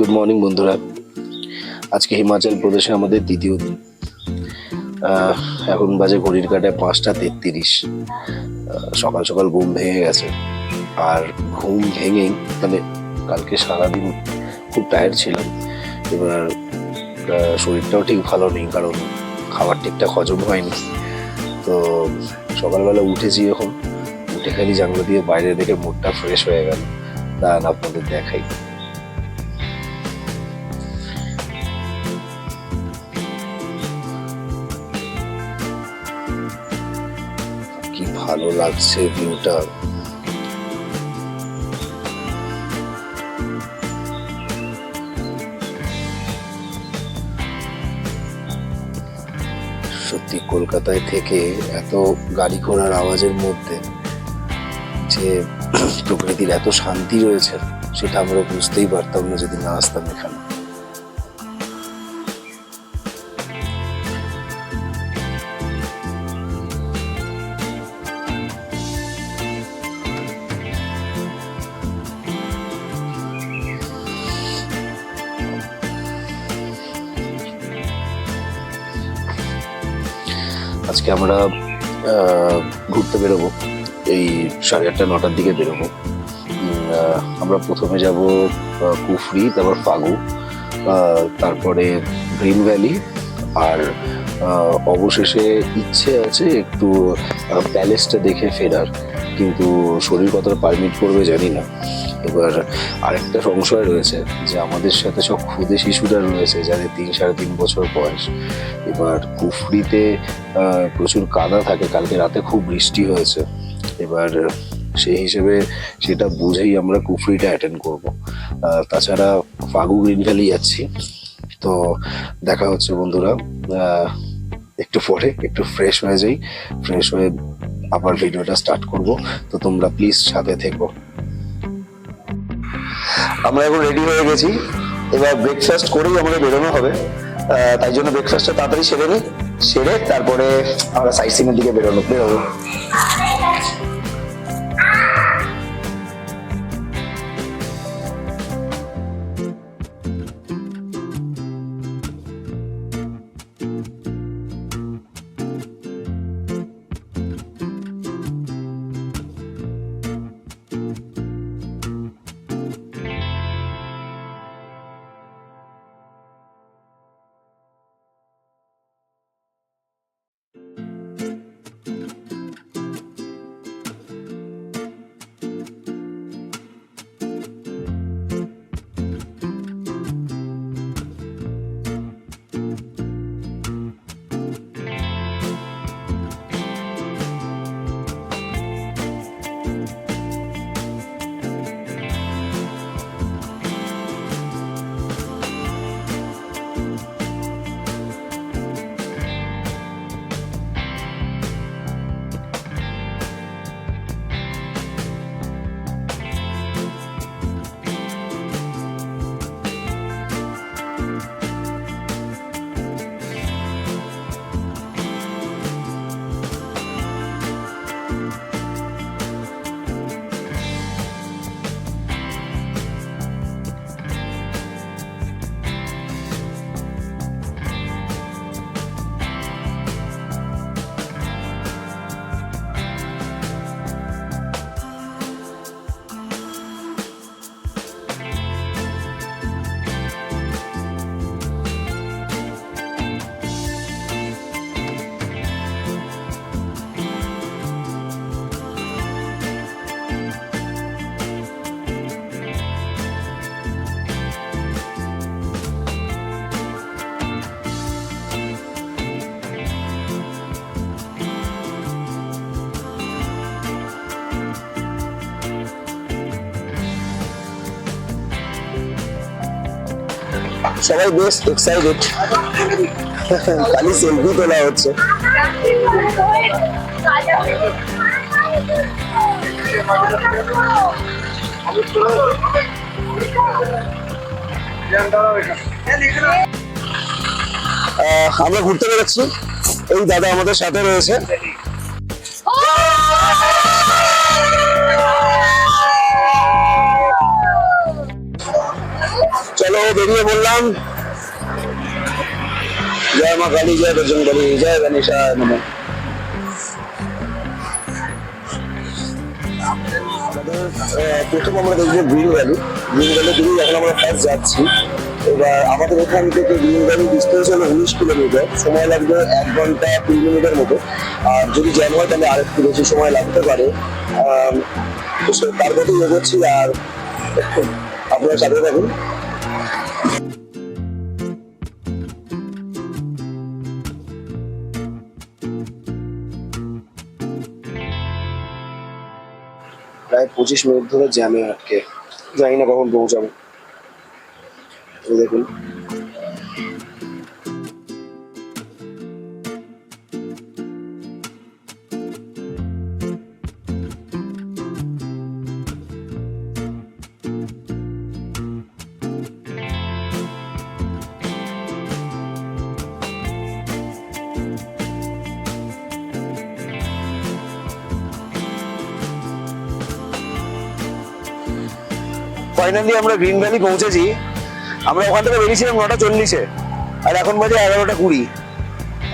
Good morning বন্ধুরা। আজকে হিমাচল প্রদেশে আমাদের দ্বিতীয় দিন। এখন বাজে ঘড়ির কাটায় পাঁচটা তেত্রিশ। সকাল সকাল ঘুম ভেঙে গেছে। আর ঘুম ভেঙেই মানে কালকে সারাদিন খুব টায়ার্ড ছিলাম। এবার শরীরটাও ঠিক ভালো নেই, কারণ খাবার ঠিকঠাক হজম হয়নি। তো সকালবেলা উঠেছি এখন। উঠে খালি জানলা দিয়ে বাইরে দেখে মুডটা ফ্রেশ হয়ে গেল। দাঁড়ান আপনাদের দেখাই। ভালো লাগছে ভিউটা। সত্যি কলকাতায় থেকে এত গাড়ি ঘোড়ার আওয়াজের মধ্যে যে প্রকৃতির এত শান্তি রয়েছে, সেটা আমরা বুঝতেই পারতাম না যদি না আসতাম এখানে। আমরা ঘুরতে বেরোবো। এই সাড়ে আটটা, নটার দিকে বেরোবো। আমরা প্রথমে যাব কুফরি, তারপর ফাগু তারপরে গ্রিন ভ্যালি, আর অবশেষে ইচ্ছে আছে একটু প্যালেসটা দেখে ফেরার। কিন্তু শরীর কতটা পারমিট করবে জানি না। এবার আরেকটা সংশয় রয়েছে যে আমাদের সাথে সব ক্ষুদে শিশুরা রয়েছে যাদের তিন সাড়ে তিন বছর বয়স। এবার কুফরিতে প্রচুর কাদা থাকে। কালকে রাতে খুব বৃষ্টি হয়েছে। এবার সেই হিসেবে সেটা বুঝেই আমরা কুফরিটা অ্যাটেন্ড করব। তাছাড়া ফাগু গ্রিন ভ্যালি যাচ্ছি। তো দেখা হচ্ছে বন্ধুরা। একটু পরে, একটু ফ্রেশ হয়ে যাই। ফ্রেশ হয়ে আবার ভিডিওটা স্টার্ট করব। তো তোমরা প্লিজ সাথে থেকো। আমরা এখন রেডি হয়ে গেছি। এবার ব্রেকফাস্ট করেই আমাদের বেরোনো হবে। তাই জন্য ব্রেকফাস্টটা তাড়াতাড়ি সেরে নিই সেরে তারপরে আমরা সাইট সিনের দিকে বেরোনো বেরোবো। সবাই বেশ এক্সাইটেড খালি সেলফি তোলা হচ্ছে। আমরা ঘুরতে বেরোচ্ছি। এই দাদা আমাদের সাথে রয়েছে। বেরিয়ে পড়লাম। জয় মা কালী, জয় বজরং বলি জয় গণেশা নমঃ। প্রথম আমরা দেখব গ্রিন ভ্যালি। গ্রিন ভ্যালি দিকেই এখন আমরা ফার্স্ট যাচ্ছি। এবার আমাদের এখান থেকে গ্রিন ভ্যালি ডিস্টেন্স হলো উনিশ কিলোমিটার। সময় লাগবে এক ঘণ্টা তিন মিনিটের মতো। আর যদি জ্যাম হয়, তাহলে আরেকটু বেশি সময় লাগতে পারে। তার কথাই এগোচ্ছি আর আপনারা সাথে থাকুন। প্রায় পঁচিশ মিনিট ধরে জ্যামে আটকে। জানি না কখন পৌঁছাবো। দেখুন। ফাইনালি আমরা গ্রিন ভ্যালি পৌঁছেছি। আমরা ওখান থেকে বেরিয়েছিলাম নটা চল্লিশে, আর এখন বাজে এগারোটা কুড়ি।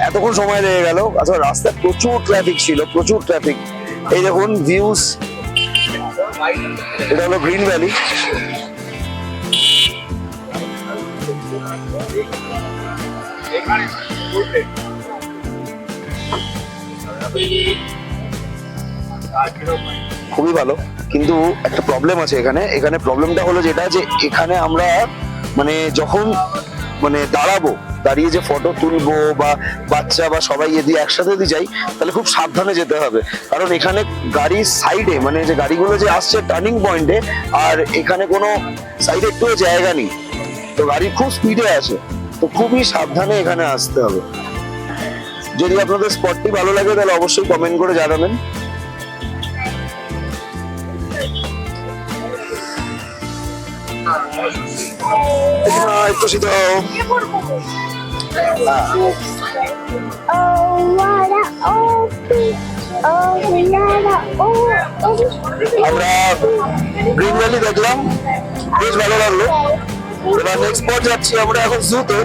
এতক্ষণ সময় লেগে গেল। আসলে রাস্তায় প্রচুর ট্রাফিক ছিল, প্রচুর ট্রাফিক এই দেখুন ভিউজ এটা হলো গ্রিন ভ্যালি। খুবই ভালো। কিন্তু একটা প্রবলেম আছে এখানে। এখানে প্রবলেমটা হলো যেটা যে এখানে আমরা মানে যখন মানে দাঁড়াবো, দাঁড়িয়ে যে ফটো তুলবো বা বাচ্চা বা সবাই যদি একসাথে যদি যাই, তাহলে খুব সাবধানে যেতে হবে। কারণ এখানে গাড়ির সাইডে মানে যে গাড়িগুলো যে আসছে টার্নিং পয়েন্টে আর এখানে কোনো সাইডে একটু জায়গা নেই। তো গাড়ি খুব স্পিডে আছে। তো খুবই সাবধানে এখানে আসতে হবে। যদি আপনাদের স্পটটি ভালো লাগে, তাহলে অবশ্যই কমেন্ট করে জানাবেন। A oh, আমরা গ্রিন ভ্যালি দেখলাম বেশ ভালো লাগল। এবার নেক্সট স্পট যাচ্ছি আমরা এখন জুতে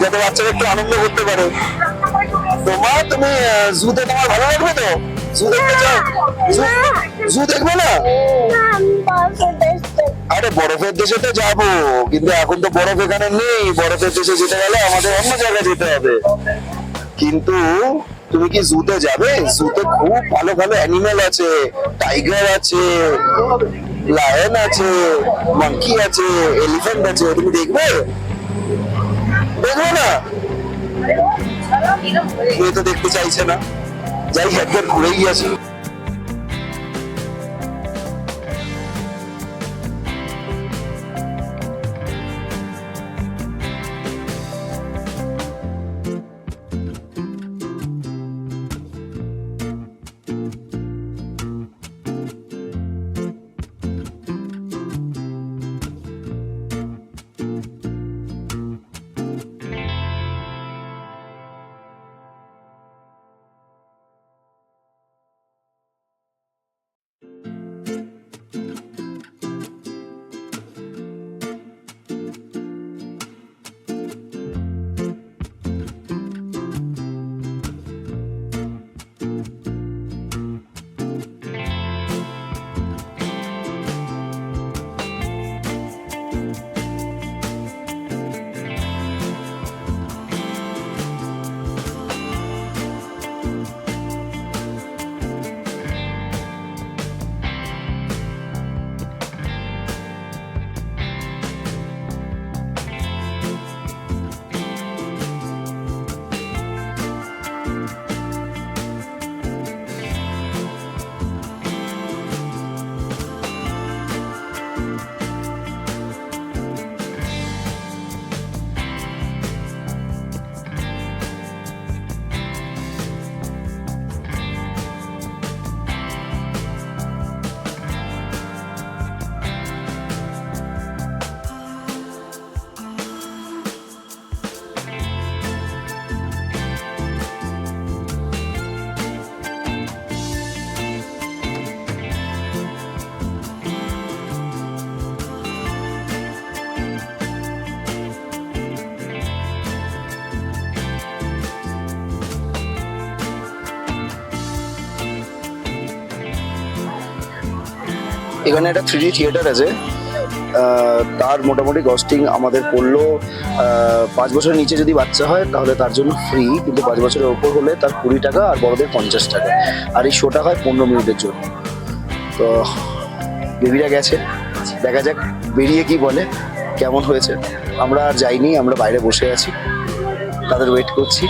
যাতে বাচ্চারা একটু আনন্দ করতে পারে। তোমার তুমি জুতে তোমার ভালো লাগবে তো? জু দেখতে চাও? জু দেখবে না? আরে বরফের দেশে তো যাব, কিন্তু এখন তো বরফ এখানে নেই, বরফের দেশে যেতে গেলে আমাদের অন্য জায়গায় যেতে হবে। কিন্তু তুমি কি জুতে যাবে? জুতে খুব ভালো ভালো অ্যানিমেল আছে টাইগার আছে লায়ন আছে মাঙ্কি আছে এলিফ্যান্ট আছে তুমি দেখবে? দেখবে না? কেউ তো দেখতে চাইছে না। যাই একবার ঘুরেই আসি। এখানে একটা থ্রি থিয়েটার আছে। তার মোটামুটি কস্টিং আমাদের পড়ল পাঁচ বছরের নিচে যদি বাচ্চা হয়, তাহলে তার জন্য ফ্রি কিন্তু পাঁচ বছরের ওপর হলে তার কুড়ি টাকা আর বড়দের পঞ্চাশ টাকা। আর এই শোটা হয় পনেরো মিনিটের জন্য। তো, বেবিরা গেছে। দেখা যাক বেরিয়ে কি বলে, কেমন হয়েছে। আমরা আর যাইনি, আমরা বাইরে বসে আছি। তাদের ওয়েট করছি।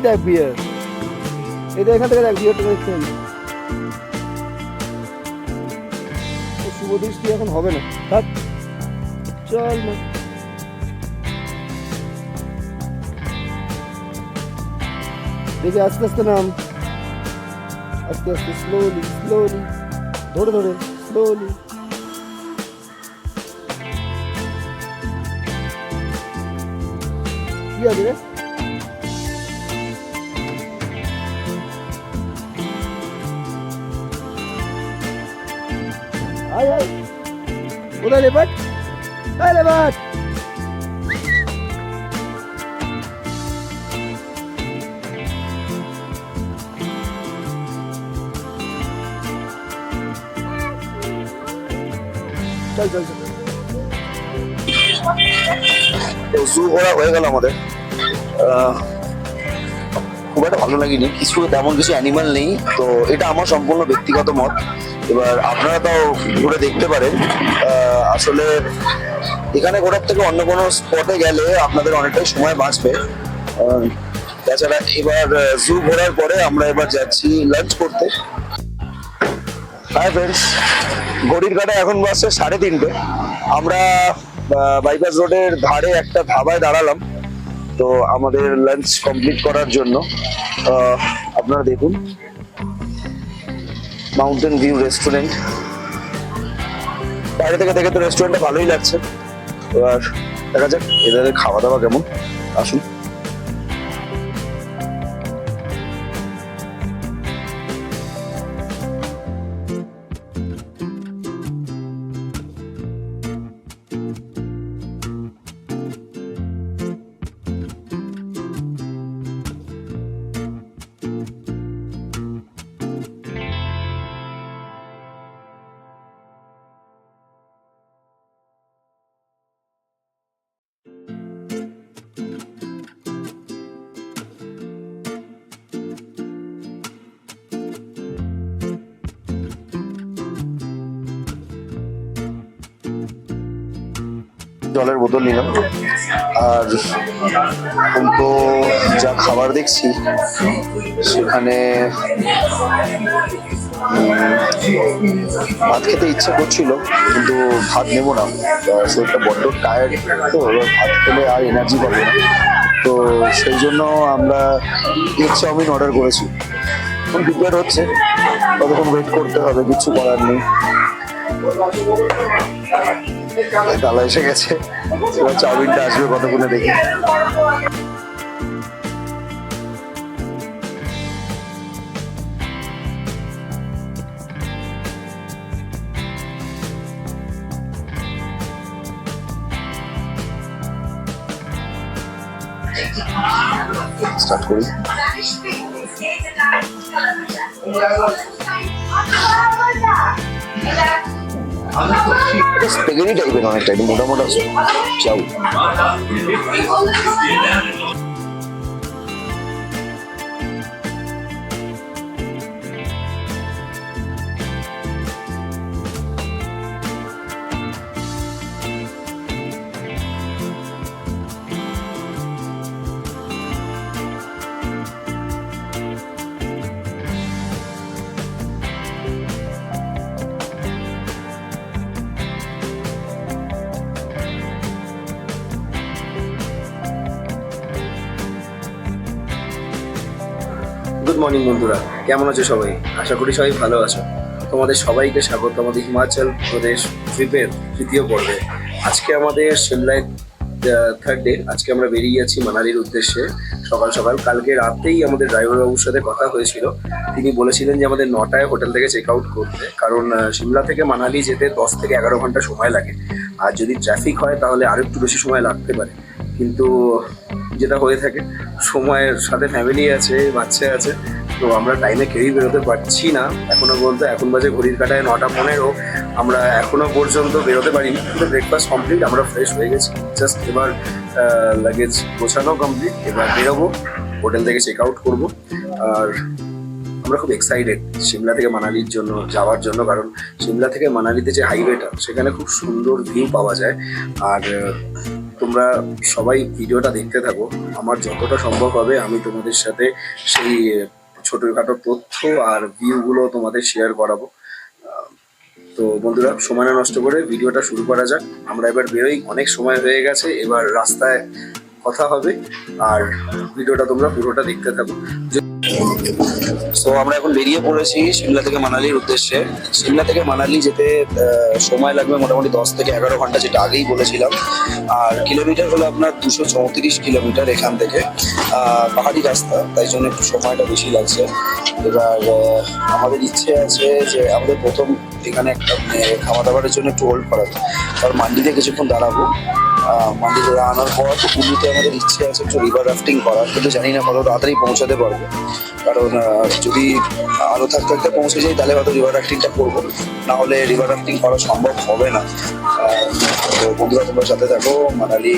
দেখ বিয়ার এটা এখান থেকে দেখ বিয়ারটা দেখছেন শুভ এখন হবে না। থাক। চল না দেখে আস্তে আস্তে নাম। আস্তে আস্তে স্লোলি স্লোলি ধরে ধরে স্লোলি কি আছে রে? লেবাট আয় লেবাট চল জু ঘোরা হয়ে গেল আমাদের। খুব একটা ভালো লাগেনি। কিছু তেমন কিছু অ্যানিমাল নেই। তো এটা আমার সম্পূর্ণ ব্যক্তিগত মত। এবার আপনারা তাও ঘুরে দেখতে পারেন। আসলে এখানে ঘোরার থেকে অন্য কোনো স্পটে গেলে আপনাদের অনেকটাই সময় বাঁচবে। তাছাড়া এবার জু ঘোরার পরে আমরা এবার যাচ্ছি লাঞ্চ করতে। হাই ফ্রেন্ডস ঘড়ির কাটা এখন বাজছে সাড়ে তিনটে। আমরা বাইপাস রোডের ধারে একটা ধাবায় দাঁড়ালাম। তো আমাদের লাঞ্চ কমপ্লিট করার জন্য আপনারা দেখুন। মাউন্টেন ভিউ রেস্টুরেন্ট বাইরে থেকে দেখে তো রেস্টুরেন্টটা ভালোই লাগছে। এবার দেখা যাক এদের খাওয়া দাওয়া কেমন? আসুন। জলের বোতল নিলাম। আর তো যা খাবার দেখছি, সেখানে ভাত খেতে ইচ্ছা করছিল, কিন্তু ভাত নেব না। শরীরটা বড্ড টায়ার্ড তো ভাত খেলে আর এনার্জি পাবো না। তো সেই জন্য আমরা এগ চাউমিন অর্ডার করেছি। এখন প্রিপেয়ার হচ্ছে, ততক্ষণ ওয়েট করতে হবে, কিছু করার নেই। তালা এসে গেছে। এবার চাউমিনটা আসবে কতক্ষণে দেখি। স্টার্ট করি। স্পেগেটি টাইপের অনেকটা একটু মোটা মোটা চাউ মর্নিং বন্ধুরা, কেমন আছো সবাই? আশা করি সবাই ভালো আছো। তোমাদের সবাইকে স্বাগত আমাদের হিমাচল প্রদেশ ট্রিপের তৃতীয় পর্বে। আজকে আমাদের সিমলায় থার্ড ডে আজকে আমরা বেরিয়ে যাচ্ছি মানালির উদ্দেশ্যে। সকাল সকাল, কালকে রাতেই আমাদের ড্রাইভার বাবুর সাথে কথা হয়েছিল। তিনি বলেছিলেন যে আমাদের নটায় হোটেল থেকে চেক আউট করতে, কারণ সিমলা থেকে মানালি যেতে দশ থেকে এগারো ঘণ্টা সময় লাগে। আর যদি ট্রাফিক হয়, তাহলে আরও একটু বেশি সময় লাগতে পারে। কিন্তু যেটা হয়ে থাকে, সময়ের সাথে ফ্যামিলি আছে, বাচ্চা আছে তো আমরা টাইমে কেউই বেরোতে পারছি না। এখনও বলতে এখন বাজে ঘড়ির কাটায় নটা পনেরো। আমরা এখনও পর্যন্ত বেরোতে পারিনি। কিন্তু ব্রেকফাস্ট কমপ্লিট আমরা ফ্রেশ হয়ে গেছি। জাস্ট এবার লাগেজ গোছানো কমপ্লিট এবার বেরোবো। হোটেল থেকে চেক আউট করব। আর আমরা খুব এক্সাইটেড সিমলা থেকে মানালির জন্য, যাওয়ার জন্য। কারণ সিমলা থেকে মানালিতে যে হাইওয়েটা সেখানে খুব সুন্দর ভিউ পাওয়া যায়। আর তোমরা সবাই ভিডিওটা দেখতে থাকো। আমার যতটা সম্ভব হবে, আমি তোমাদের সাথে সেই ছোটখাটো তথ্য আর ভিউগুলো তোমাদের শেয়ার করাবো। তো বন্ধুরা সময় নষ্ট করে ভিডিওটা শুরু করা যাক। আমরা এবার বেরোই, অনেক সময় হয়ে গেছে, এবার রাস্তায় কথা হবে। আর ভিডিওটা তোমরা পুরোটা দেখতে থাকো। সো আমরা এখন বেরিয়ে পড়েছি সিমলা থেকে মানালির উদ্দেশ্যে। সিমলা থেকে মানালি যেতে সময় লাগবে মোটামুটি দশ থেকে এগারো ঘণ্টা, যেটা আগেই বলেছিলাম। আর কিলোমিটার হলো আপনার দুশো চৌত্রিশ কিলোমিটার এখান থেকে পাহাড়ি রাস্তা। তাই জন্য একটু সময়টা বেশি লাগছে। এবার আমাদের ইচ্ছে আছে যে আমাদের প্রথম এখানে একটা মানে খাওয়া দাওয়ার জন্য একটু হোল্ড করাবো তার মান্ডিতে কিছুক্ষণ দাঁড়াবো। মান্ডিতে দাঁড়ানোর পর কুলুতে আমাদের ইচ্ছে আছে একটু রিভার রাফটিং করার, কিন্তু জানি না কত তাড়াতাড়ি পৌঁছাতে পারব। কারণ যদি আলো থাকতে থাকতে পৌঁছে যাই, তাহলে হয়তো রিভার রাফটিংটা করব। নাহলে রিভার রাফটিং করা সম্ভব হবে না। তো বন্ধুরা, তোমরা সাথে থাকো, মানালি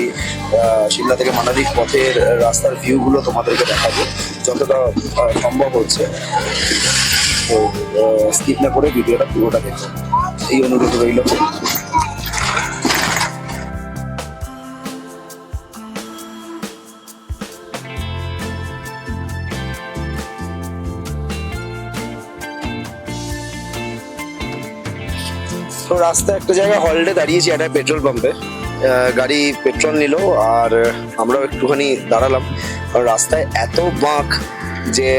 সিমলা থেকে মানালির পথের রাস্তার ভিউগুলো তোমাদেরকে দেখাবো। যতটা সম্ভব হচ্ছে। তো স্কিপ না করে ভিডিওটা পুরোটা দেখো। এই অনুরোধ রইল। রাস্তায় একটা জায়গায় হল্টে দাঁড়িয়েছি একটা পেট্রোল পাম্পে গাড়ি পেট্রোল নিল আর আমরাও একটুখানি দাঁড়ালাম। কারণ রাস্তায় এত বাঁক যে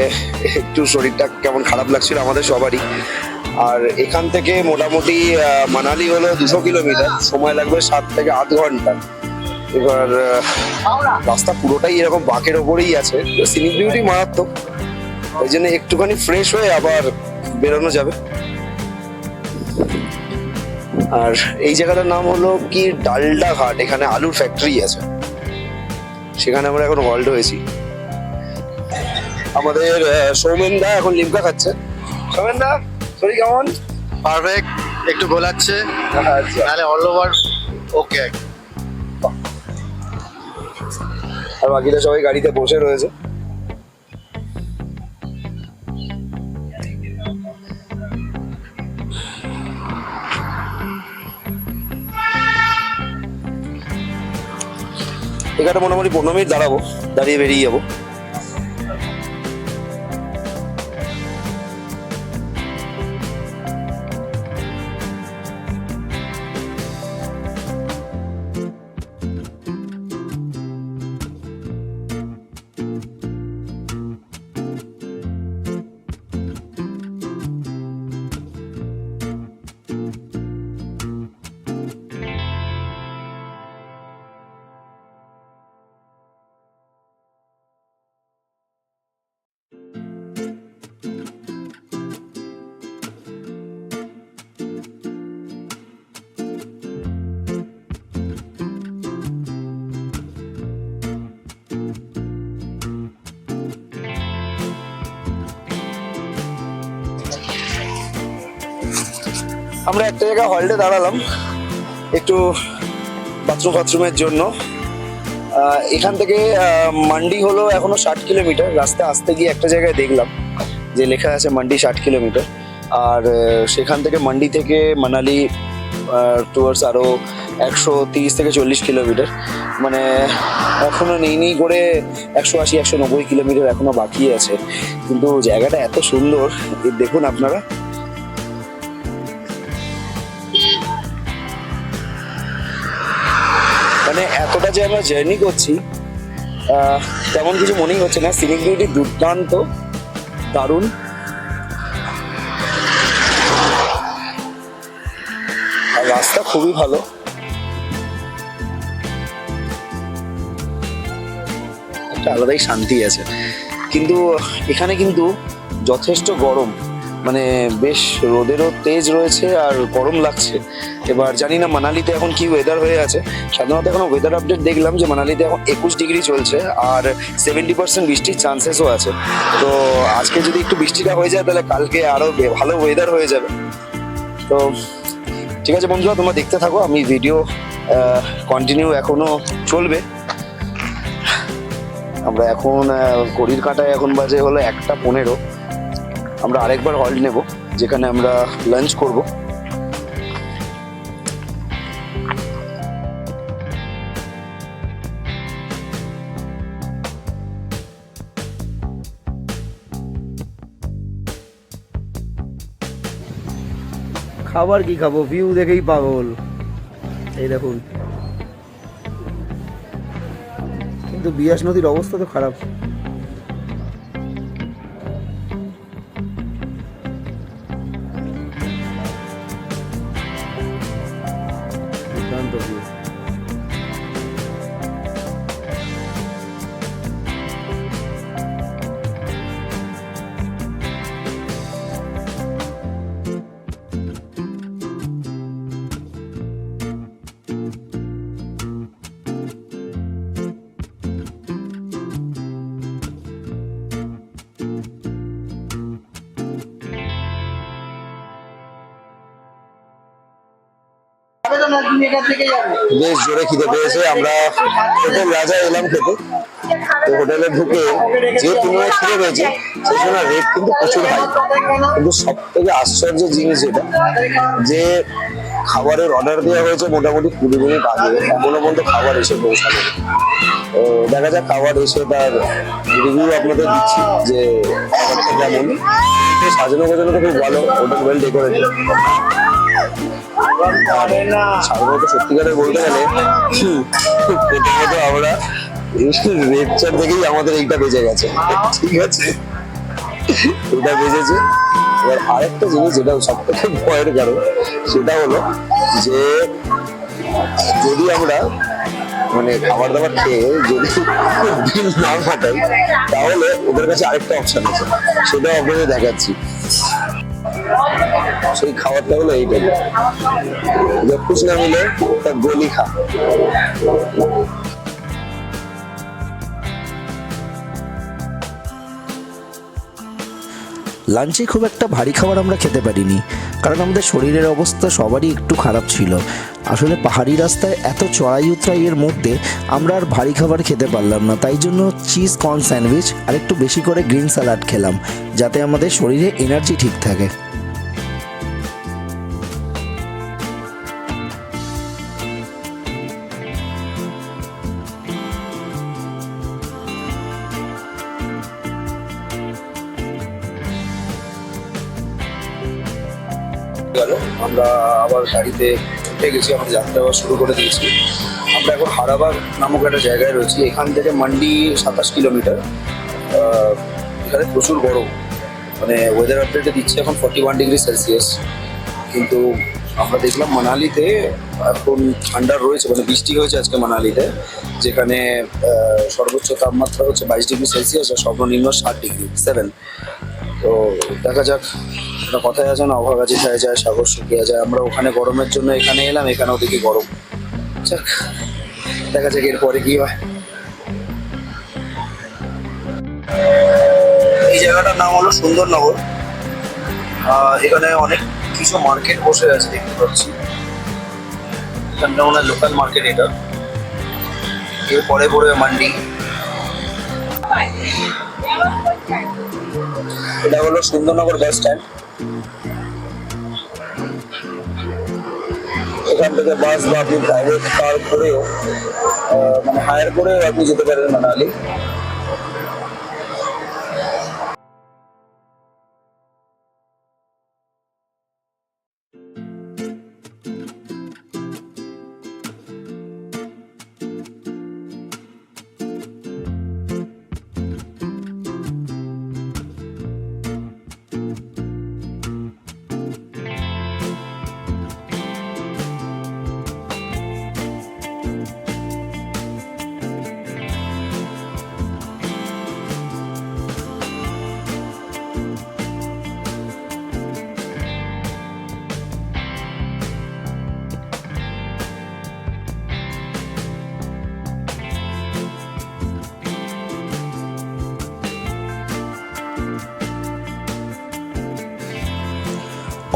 একটু শরীরটা কেমন খারাপ লাগছিল আমাদের সবারই। আর এখান থেকে মোটামুটি মানালি হলো দুশো কিলোমিটার। সময় লাগবে সাত থেকে আট ঘণ্টা। এবার রাস্তা পুরোটাই এরকম বাঁকের ওপরেই আছে। সিনিক বিউটি মারাত্মক। ওই জন্য একটুখানি ফ্রেশ হয়ে আবার বেরোনো যাবে। আর এই জায়গাটার নাম হলো কি ডালডা ঘাট এখানে আলুর ফ্যাক্টরি আছে। সেখানে আমরা এখন হল্ড হয়েছি। আমাদের সৌমেন দা এখন লিমকা খাচ্ছে। সৌমেন দা শরীর কেমন? পারফেক্ট একটু গোলাচ্ছে। আচ্ছা। নাহলে অল ওভার ওকে আর বাকিরা সবাই গাড়িতে বসে রয়েছে। এখানে মোটামুটি পনেরো মিনিট দাঁড়াবো দাঁড়িয়ে বেরিয়ে যাব। আমরা একটা জায়গায় হল্টে দাঁড়ালাম, একটু বাথরুম ফাথরুমের জন্য। এখান থেকে মান্ডি হলো এখনও ষাট কিলোমিটার, রাস্তা আসতে গিয়ে একটা জায়গায় দেখলাম, যে লেখা আছে মান্ডি ষাট কিলোমিটার। আর সেখান থেকে মান্ডি থেকে মানালি টুয়ার্ডস আরও একশো তিরিশ থেকে চল্লিশ কিলোমিটার। মানে এখনও নেই নেই করে একশো আশি, একশো নব্বই কিলোমিটার এখনও বাকি আছে। কিন্তু জায়গাটা এত সুন্দর দেখুন আপনারা। মানে এতটা যে আমরা জার্নি করছি তেমন কিছু মনেই হচ্ছে না। সিনিক বিউটি দুর্দান্ত, দারুণ। আর রাস্তা খুবই ভালো। একটা আলাদাই শান্তি আছে। কিন্তু এখানে কিন্তু যথেষ্ট গরম। মানে বেশ রোদেরও তেজ রয়েছে আর গরম লাগছে। এবার জানি না মানালিতে এখন কি ওয়েদার হয়ে আছে। সাধারণত এখন ওয়েদার আপডেট দেখলাম যে মানালিতে এখন একুশ ডিগ্রি চলছে আর সেভেন্টি পার্সেন্ট বৃষ্টির চান্সেসও আছে। তো আজকে যদি একটু বৃষ্টিটা হয়ে যায় তাহলে কালকে আরও ভালো ওয়েদার হয়ে যাবে। তো ঠিক আছে বন্ধুরা, তোমরা দেখতে থাকো, আমি ভিডিও কন্টিনিউ এখনও চলবে। আমরা এখন ঘড়ির কাঁটায় এখন বাজে হলো একটা পনেরো। আমরা আরেকবার হল্ট নেব, যেখানে আমরা লাঞ্চ করব। খাবার কি খাব? ভিউ দেখেই পাগল। এই দেখুন। কিন্তু বিয়াস নদীর অবস্থা তো খারাপ। বেশ জোরে খিদে পেয়েছে, আমরা হোটেল রাজা এলাম খেতে। তো হোটেলে ঢুকে যে তুলনায় খিদে পেয়েছে, সেই সময় রেট কিন্তু প্রচুর হাই কিন্তু সব থেকে আশ্চর্য জিনিস এটা যে খাবারের অর্ডার দেওয়া হয়েছে মোটামুটি কুড়ি মিনিট আগে, এখনও পর্যন্ত খাবার এসে পৌঁছানো তো দেখা যাক খাবার এসে তার রিভিউ আপনাদের দিচ্ছি যে খাবারটা কেমন। সাজানো গোছানো তো খুব ভালো হোটেল ওয়েল ডেকোরেটেড সাধারণত সত্যিকারের বলতে গেলে প্রথমত আমরা রেড চার থেকেই আমাদের এইটা বেজে গেছে। ঠিক আছে? এটা বেজেছে এবার আরেকটা জিনিস যেটা সব থেকে ভয়ের কারণ, সেটা হলো যে যদি আমরা মানে খাবার দাবার খেয়ে যদি বিল না ফাটাই, তাহলে ওদের কাছে আরেকটা অপশন আছে। সেটাও আপনাদের দেখাচ্ছি। সেই খাবারটা হলো গলি যখন না মিলে তা গলি খা। লাঞ্চে খুব একটা ভারী খাবার আমরা খেতে পারিনি, কারণ আমাদের শরীরের অবস্থা সবারই একটু খারাপ ছিল। আসলে পাহাড়ি রাস্তায় এত চড়াই উতরাইয়ের মধ্যে আমরা আর ভারী খাবার খেতে পারলাম না, তাই জন্য চিজ কর্ন স্যান্ডউইচ আর একটু বেশি করে গ্রিন স্যালাড খেলাম, যাতে আমাদের শরীরে এনার্জি ঠিক থাকে। গাড়িতে উঠে গেছি, আমরা যাত্রা শুরু করে দিয়েছি। আমরা এখন হারাবার নামক একটা জায়গায় রয়েছি। এখান থেকে মান্ডি সাতাশ কিলোমিটার। এখানে প্রচুর গরম। মানে ওয়েদার আপডেটে দিচ্ছে এখন ফর্টি ওয়ান ডিগ্রি সেলসিয়াস কিন্তু আমরা দেখলাম মানালিতে এখন ঠান্ডা রয়েছে মানে বৃষ্টি হয়েছে আজকে মানালিতে, যেখানে সর্বোচ্চ তাপমাত্রা হচ্ছে বাইশ ডিগ্রি সেলসিয়াস আর সর্বনিম্ন ষাট ডিগ্রি সেভেন তো দেখা যাক একটা কথাই আছে না, অভাগা যেখানে যায়, সাগর শুকিয়ে যায়। আমরা ওখানে গরমের জন্য এখানে এলাম এখানেও দেখি গরম। যাক, দেখা যাক এরপরে কি হয়। এই জায়গাটার নাম হলো সুন্দরনগর। এখানে অনেক কিছু মার্কেট বসে আছে, দেখতে পাচ্ছি। এখানটা লোকাল মার্কেট এটা। এর পরে পড়বে মান্ডি। এটা হলো সুন্দরনগর বাস স্ট্যান্ড এখান থেকে বাস বা আপনি প্রাইভেট কার করেও মানে হায়ার করেও আপনি যেতে পারেন মানালি।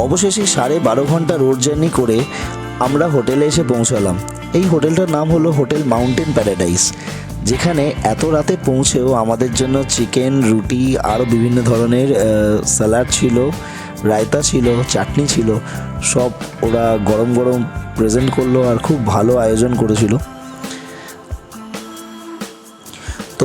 অবশেষে সাড়ে বারো ঘণ্টা রোড জার্নি করে আমরা হোটেলে এসে পৌঁছালাম। এই হোটেলটার নাম হলো হোটেল মাউন্টেন প্যারাডাইস, যেখানে এত রাতে পৌঁছেও আমাদের জন্য চিকেন, রুটি, আরও বিভিন্ন ধরনের স্যালাড ছিল, রায়তা ছিল, চাটনি ছিল, সব ওরা গরম গরম প্রেজেন্ট করল আর খুব ভালো আয়োজন করেছিল।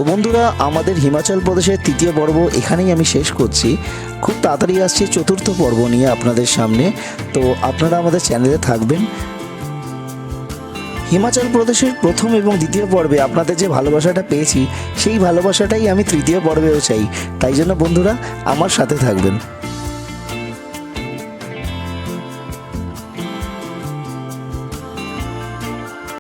বন্ধুরা, আমাদের হিমাচল প্রদেশের তৃতীয় পর্ব এখানেই আমি শেষ করছি। খুব তাড়াতাড়ি আসছি চতুর্থ পর্ব নিয়ে আপনাদের সামনে। তো আপনারা আমাদের চ্যানেলে থাকবেন। হিমাচল প্রদেশের প্রথম এবং দ্বিতীয় পর্বে আপনাদের যে ভালোবাসাটা পেয়েছি, সেই ভালোবাসাটাই আমি তৃতীয় পর্বেও চাই। তাই জন্য বন্ধুরা, আমার সাথে থাকবেন।